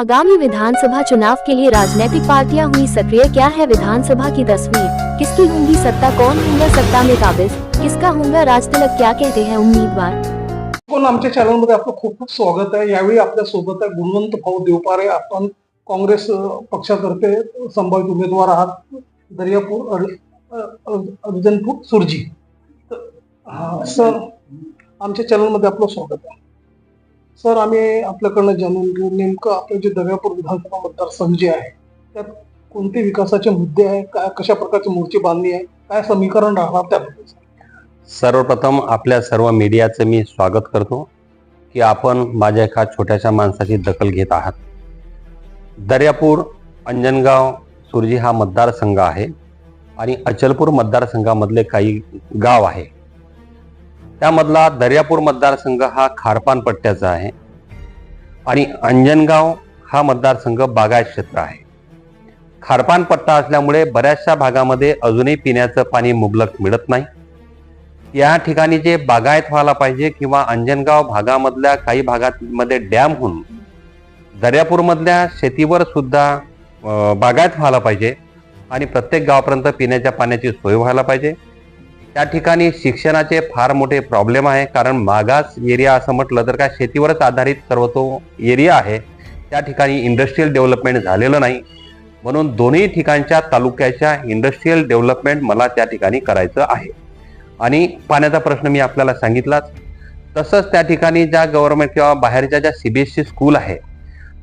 आगामी विधानसभा चुनाव के लिए राजनीतिक पार्टियाँ हुई सक्रिय क्या है विधानसभा की तस्वीर? किसकी होंगी सत्ता? कौन होगा सत्ता में काबिज? किसका होगा राज तिलक क्या कहते हैं उम्मीदवार? आमच्या चॅनलमध्ये आपलं खूप खूप स्वागत आहे. यावेळी आपल्या सोबत आहे गुणवंत भाऊ देवपारे. आपण काँग्रेस पक्षातर्फे संभावित उमेदवार आहात. दर्यापूर अर्जनपूर सुरजी. हा, सर आमच्या चॅनलमध्ये आपलं स्वागत आहे. सर आम्ही आपल्याकडनं जाणून घेऊ. नेमकं आपलं जे दर्यापूर विधानसभा मतदारसंघ जे आहे त्यात कोणते विकासाचे मुद्दे आहे काय कशा प्रकारची मोर्ची बांधणी आहे? काय समीकरण राहणार त्याबद्दल सर्वप्रथम आपल्या सर्व मीडियाचं मी स्वागत करतो की आपण माझ्या एका छोट्याशा माणसाची दखल घेत आहात. दर्यापूर अंजनगाव सुरजी हा मतदारसंघ आहे आणि अचलपूर मतदारसंघामधले काही गाव आहे. त्यामधला दर्यापूर मतदारसंघ हा खारपान पट्ट्याचा आहे. आणि अंजनगाव हा मतदारसंघ बागायत क्षेत्र आहे. खारपान पट्टा असल्यामुळे बऱ्याचशा भागामध्ये अजूनही पिण्याचं पाणी मुबलक मिळत नाही. या ठिकाणी जे बागायत व्हायला पाहिजे किंवा अंजनगाव भागामधल्या काही भागामध्ये डॅम होऊन दर्यापूरमधल्या शेतीवर सुद्धा बागायत व्हायला पाहिजे आणि प्रत्येक गावापर्यंत पिण्याच्या पाण्याची सोय व्हायला पाहिजे. त्या ठिकाणी शिक्षणाचे फार मोठे प्रॉब्लेम आहे. कारण मागास एरिया असं म्हटलं तर काय शेतीवरच आधारित सर्व तो एरिया आहे. त्या ठिकाणी इंडस्ट्रीयल डेव्हलपमेंट झालेलं नाही. म्हणून दोन्ही ठिकाणच्या तालुक्याच्या इंडस्ट्रीयल डेव्हलपमेंट मला त्या ठिकाणी करायचं आहे. आणि पाण्याचा प्रश्न मी आपल्याला सांगितलाच. तसंच त्या ठिकाणी ज्या गव्हर्नमेंट किंवा बाहेरच्या ज्या C B S C school आहे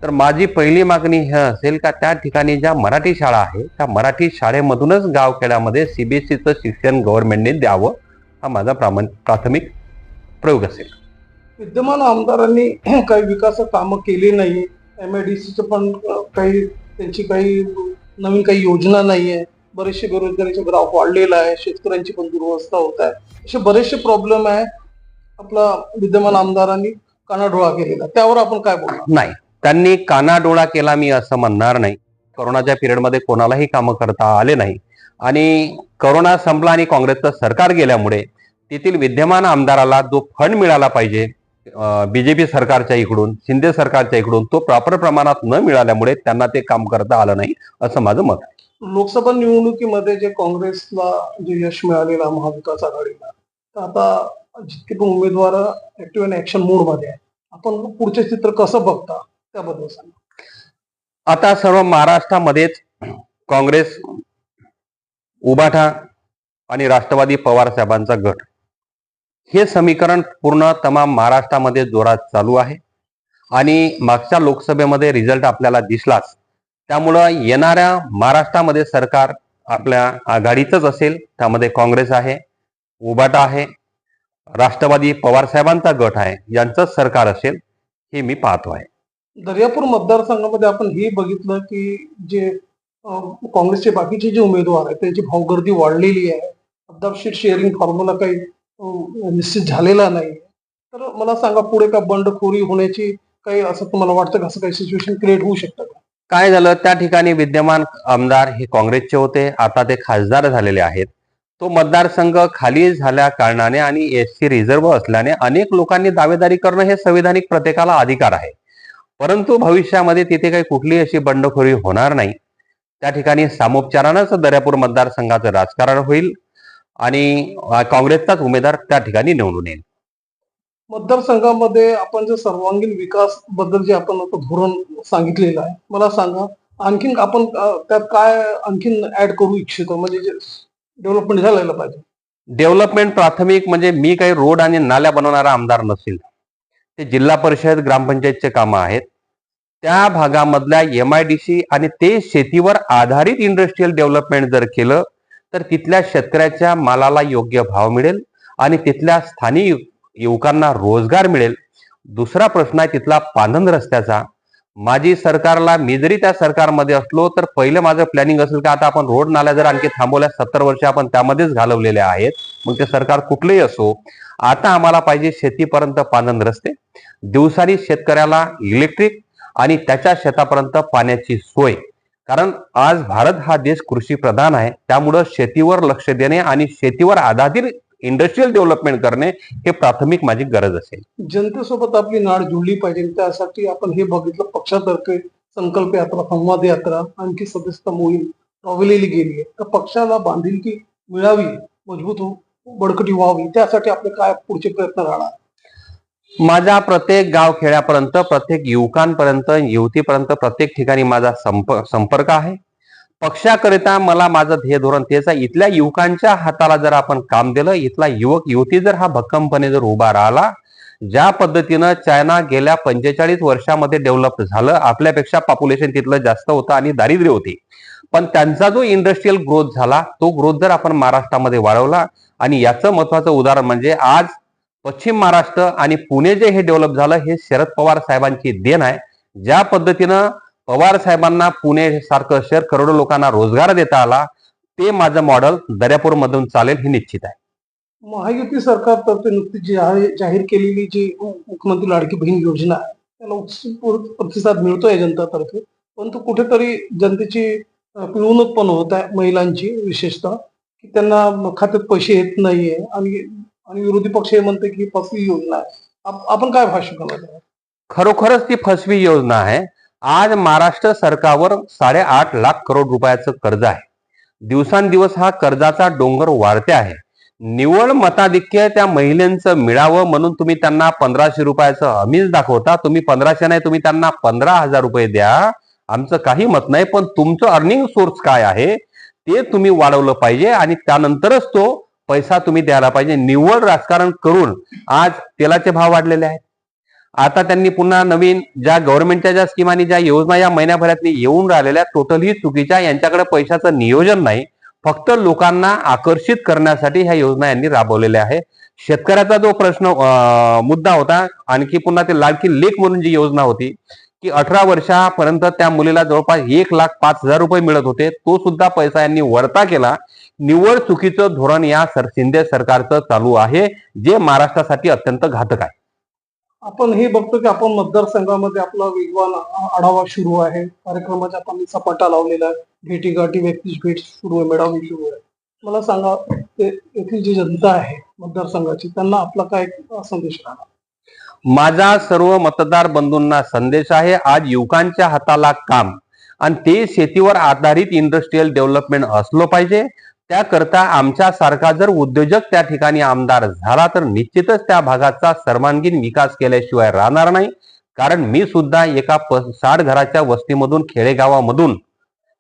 तर माझी पहिली मागणी ही असेल का त्या ठिकाणी ज्या मराठी शाळा आहे त्या मराठी शाळेमधूनच गावखेड्यामध्ये सीबीएसईचं शिक्षण गव्हर्नमेंटने द्यावं हा माझा प्रामाण प्राथमिक प्रयोग असेल. विद्यमान आमदारांनी काही विकास कामं केली नाही एम आय डी सीचं पण काही त्यांची काही नवीन काही योजना नाहीये बरेचसे बेरोजगारीचे ग्राफ वाढलेला आहे शेतकऱ्यांची पण दुरवस्था होत आहे असे बरेचसे प्रॉब्लेम आहे आपला विद्यमान आमदारांनी कानाडोळा केलेला त्यावर आपण काय बोलणार? नाही. त्यांनी कानाडोळा केला मी असं म्हणणार नाही. कोरोनाच्या पिरियडमध्ये कोणालाही कामं करता आले नाही. आणि करोना संपला आणि काँग्रेसचं सरकार गेल्यामुळे तेथील विद्यमान आमदाराला जो फंड मिळाला पाहिजे बीजेपी सरकारच्या इकडून शिंदे सरकारच्या इकडून तो प्रॉपर प्रमाणात न मिळाल्यामुळे त्यांना ते काम करता आलं नाही असं माझं मत आहे. लोकसभा निवडणुकीमध्ये जे काँग्रेसला जे यश मिळालेलं महाविकास आघाडीला तर आता जितके पण उमेदवार ऍक्टिव्ह अँड ऍक्शन मोडमध्ये आहे आपण पुढचे चित्र कसं बघता? त्याबद्दल सांगा आता सर्व महाराष्ट्रामध्येच काँग्रेस उबाठा आणि राष्ट्रवादी पवार साहेबांचा गट. हे समीकरण पूर्ण तमाम महाराष्ट्रामध्ये जोरात चालू आहे. आणि मागच्या लोकसभेमध्ये रिझल्ट आपल्याला दिसलाच. त्यामुळं येणाऱ्या महाराष्ट्रामध्ये सरकार आपल्या आघाडीचंच असेल त्यामध्ये काँग्रेस आहे उबाटा आहे राष्ट्रवादी पवार साहेबांचा गट आहे यांचंच सरकार असेल हे मी पाहतो आहे. दर्यापूर मतदारसंघामध्ये आपण हे बघितलं की जे काँग्रेसचे बाकीचे जे उमेदवार आहेत त्यांची भावगर्दी वाढलेली आहे. पद्धारशीर शेअरिंग फॉर्म्युला काही निश्चित झालेला नाही. तर मला सांगा पुढे का बंडखोरी होण्याची काही असं तुम्हाला वाटतं का? असं काही सिच्युएशन क्रिएट होऊ शकतं का? काय झालं? त्या ठिकाणी विद्यमान आमदार हे काँग्रेसचे होते. आता ते खासदार झालेले आहेत. तो मतदारसंघ खाली झाल्या कारणाने आणि एस सी रिझर्व्ह असल्याने अनेक लोकांनी दावेदारी करणं हे संविधानिक प्रत्येकाला अधिकार आहे. परंतु भविष्यामध्ये तिथे काही कुठलीही अशी बंडखोरी होणार नाही. त्या ठिकाणी सामोपचारानंच दर्यापूर मतदारसंघाचं राजकारण होईल आणि काँग्रेसचाच उमेदवार त्या ठिकाणी निवडून येईल. मतदारसंघामध्ये आपण जे सर्वांगीण विकासबद्दल जे आपण धोरण सांगितलेलं आहे मला सांगा आणखीन आपण त्यात काय आणखीन ऍड करू इच्छितो? म्हणजे जे डेव्हलपमेंट झालेलं पाहिजे. डेव्हलपमेंट प्राथमिक म्हणजे मी काही रोड आणि नाल्या बनवणारा आमदार नसेल. ते जिल्हा परिषद ग्रामपंचायतचे कामं आहेत. त्या भागामधल्या एम आय डी सी आणि ते शेतीवर आधारित इंडस्ट्रीयल डेव्हलपमेंट जर केलं तर तिथल्या शेतकऱ्याच्या मालाला योग्य भाव मिळेल आणि तिथल्या स्थानिक युवकांना रोजगार मिळेल. दुसरा प्रश्न आहे तिथला पांधन रस्त्याचा. माझी सरकारला मी जरी त्या सरकारमध्ये असलो तर पहिलं माझं प्लॅनिंग असेल का आता आपण रोड नाल्या जर आणखी थांबवल्या सत्तर वर्ष आपण त्यामध्येच घालवलेले आहेत मग ते सरकार कुठलंही असो आता आम्हाला पाहिजे शेतीपर्यंत पांधन रस्ते. दिवसानी शेतकऱ्याला इलेक्ट्रिक आणि त्याच्या शेतापर्यंत पाण्याची सोय. कारण आज भारत हा देश कृषी प्रधान आहे. त्यामुळं शेतीवर लक्ष देणे आणि शेतीवर आधारित इंडस्ट्रीयल डेव्हलपमेंट करणे हे प्राथमिक माझी गरज असेल. जनतेसोबत आपली नाड जुळली पाहिजे. त्यासाठी आपण हे बघितलं. पक्षातर्फे संकल्प यात्रा संवाद यात्रा आणखी सदस्यता मोहीम राबविलेली गेली आहे तर पक्षाला बांधिलकी मिळावी मजबूत हो- बळकटी व्हावी. त्यासाठी आपले काय पुढचे प्रयत्न राहणार? माझा प्रत्येक गाव खेड्यापर्यंत प्रत्येक युवकांपर्यंत युवतीपर्यंत प्रत्येक ठिकाणी माझा संप संपर्क आहे. पक्षाकरिता मला माझं ध्येय धोरण तेच आहे. इथल्या युवकांच्या हाताला जर आपण काम दिलं इथला युवक युवती जर हा भक्कमपणे जर उभा राहिला ज्या पद्धतीनं चायना गेल्या पंचेचाळीस वर्षामध्ये डेव्हलप झालं आपल्यापेक्षा पॉप्युलेशन तिथलं जास्त होतं आणि दारिद्र्य होती. पण त्यांचा जो इंडस्ट्रीयल ग्रोथ झाला तो ग्रोथ जर आपण महाराष्ट्रामध्ये वाढवला आणि याचं महत्वाचं उदाहरण म्हणजे आज पश्चिम महाराष्ट्र आणि पुणे जे हे डेव्हलप झालं हे शरद पवार साहेबांची देण आहे. ज्या पद्धतीनं पवार साहेबांना पुणे सारखं शहर करोडो लोकांना रोजगार देता आला ते माझं मॉडेल दर्यापूर मधून चालेल हे निश्चित आहे. महायुती सरकारतर्फे नुकतीच जाहीर जाहीर केलेली जी मुख्यमंत्री लाडकी बहीण योजना आहे त्याला उत्स्फूर्त प्रतिसाद मिळतोय जनतातर्फे परंतु कुठेतरी जनतेची पिळवणूक पण होत आहे महिलांची विशेषतः की त्यांना खात्यात पैसे येत नाहीये आणि आणि विरोधी पक्ष हे म्हणते की फसवी योजना आहे. आप- आपण काय भाष्य करणार खरोखरच ती फसवी योजना आहे. आज महाराष्ट्र सरकारवर साडेआठ लाख करोड रुपयाचं कर्ज आहे. दिवसांदिवस हा कर्जाचा डोंगर वाढते आहे. निवड मताधिक्य त्या महिलांचं मिळावं म्हणून तुम्ही त्यांना पंधराशे रुपयाचं हमीच दाखवता तुम्ही पंधराशे नाही तुम्ही त्यांना पंधरा हजार रुपये द्या. आमचं काही मत नाही पण तुमचं अर्निंग सोर्स काय आहे? ते तुम्ही वाढवलं पाहिजे आणि त्यानंतरच तो पैसा तुम्ही द्यायला पाहिजे. निव्वळ राजकारण करून आज तेलाचे भाव वाढलेले आहेत. आता त्यांनी पुन्हा नवीन ज्या गव्हर्नमेंटच्या ज्या स्कीम आणि ज्या योजना या महिन्याभरातनी येऊन राहिलेल्या टोटली चुकीच्या यांच्याकडे पैशाचं नियोजन नाही. फक्त लोकांना आकर्षित करण्यासाठी ह्या योजना यांनी राबवलेल्या आहे शेतकऱ्याचा जो प्रश्न मुद्दा होता आणखी पुन्हा ते लाडकी लेख म्हणून जी योजना होती की अठरा वर्षापर्यंत त्या मुलीला जवळपास एक लाख पाच हजार रुपये मिळत होते. तो सुद्धा पैसा यांनी वरता केला. निव्वळ चुकीचं धोरण या सर शिंदे सरकारचं चालू आहे जे महाराष्ट्रासाठी अत्यंत घातक आहे. आपण हे बघतो की आपण मतदारसंघामध्ये आपला वेगवान आढावा सुरू आहे. कार्यक्रमाच्या आपण सपाटा लावलेला आहे. भेटी गाठी व्यक्तीची भेट सुरू आहे मेळावी सुरू आहे. मला सांगा ते येथील जी जनता आहे मतदारसंघाची त्यांना आपला काय संदेश राहणार? माझा सर्व मतदार बंधूंना संदेश आहे आज युवकांच्या हाताला काम. आणि ते शेतीवर आधारित इंडस्ट्रीयल डेव्हलपमेंट असलं पाहिजे. त्याकरता आमच्या सारखा जर उद्योजक त्या ठिकाणी आमदार झाला तर निश्चितच त्या भागाचा सर्वांगीण विकास केल्याशिवाय राहणार नाही. कारण मी सुद्धा एका प- साठ घराच्या वस्तीमधून खेडेगावामधून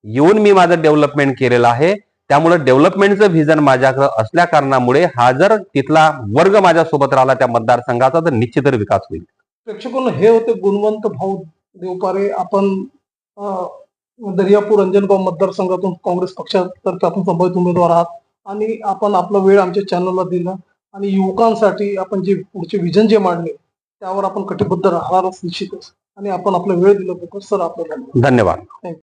येऊन मी माझं डेव्हलपमेंट केलेलं आहे. त्यामुळे डेव्हलपमेंटचं व्हिजन माझ्याकडे असल्या कारणामुळे हा जर तिथला वर्ग माझ्यासोबत राहिला त्या मतदारसंघाचा तर निश्चितच विकास होईल. प्रेक्षकांना हे होते गुणवंत भाऊ देवपारे. आपण दर्यापूर अंजनगाव मतदारसंघातून काँग्रेस पक्षातर्फे आपण संभावित उमेदवार आहात आणि आपण आपला वेळ आमच्या चॅनलला दिला आणि युवकांसाठी आपण जे पुढचे विजन जे मांडले त्यावर आपण कटिबद्ध राहणारच निश्चितच. आणि आपण आपला वेळ दिल्याबद्दल सर आपल्याला धन्यवाद.